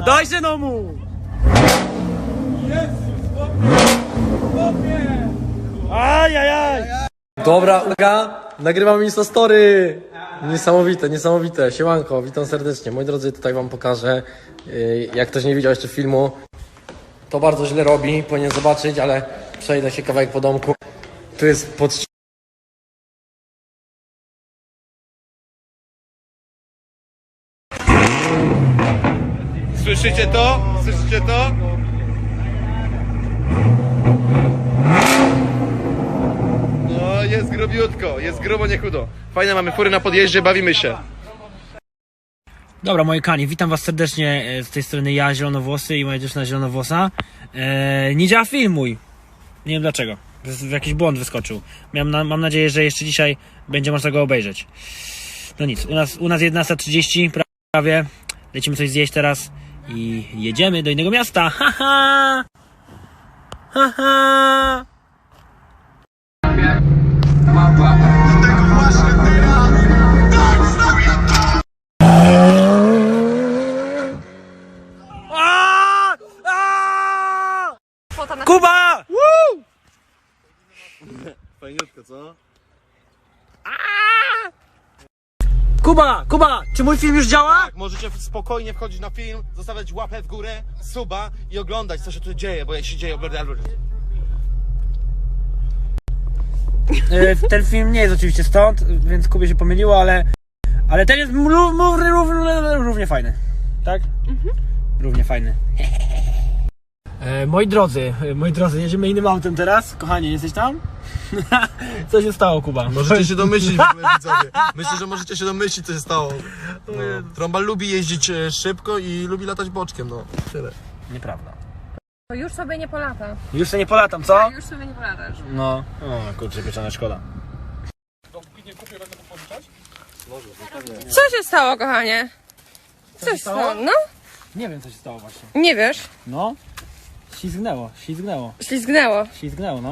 mu, dajże no mu! Ajajaj! Dobra, uwaga, nagrywam Insta Story. Niesamowite, niesamowite. Siemanko, witam serdecznie. Moi drodzy, tutaj wam pokażę, yy, jak ktoś nie widział jeszcze filmu, to bardzo źle robi, powinien zobaczyć, ale przejdę się kawałek po domku. Tu jest pod Słyszycie to? Słyszycie to? No, jest grubiutko, jest grubo, nie chudo. Fajne mamy fury na podjeździe, bawimy się. Dobra, moi kani, witam was serdecznie e, z tej strony ja, Zielonowłosy i moja dziewczyna Zielonowłosa. E, nie działa film mój. Nie wiem dlaczego. Jakiś błąd wyskoczył. Miałem na, mam nadzieję, że jeszcze dzisiaj będzie można go obejrzeć. No nic, u nas, u nas 11.30 pra- prawie. Lecimy coś zjeść teraz i jedziemy do innego miasta. Haha! Haha! A! A! Kuba! Fajniutko, co? Kuba! Kuba! Czy mój film już działa? Tak, możecie spokojnie wchodzić na film, zostawiać łapę w górę, suba i oglądać, co się tu dzieje, bo jak się dzieje, oglądać. E, Ten film nie jest oczywiście stąd, więc Kubie się pomyliło, ale, ale ten jest równie fajny. Tak? Równie fajny. E, moi drodzy, e, moi drodzy, jedziemy innym autem teraz. Kochanie, jesteś tam? Co się stało, Kuba? Możecie się domyślić w ogóle, widzowie. Myślę, że możecie się domyślić, co się stało. No. Trąba lubi jeździć e, szybko i lubi latać boczkiem, no. Tyle. Nieprawda. To już sobie nie polata. Już sobie nie polatam, co? Już sobie nie polatasz. No. O, kurczę, pieczona szkoda. Co się stało, kochanie? Co się stało? No, Nie wiem, co się stało właśnie. nie wiesz. No. Ślizgnęło, ślizgnęło, Ślizgnęło. ślizgnęło, no.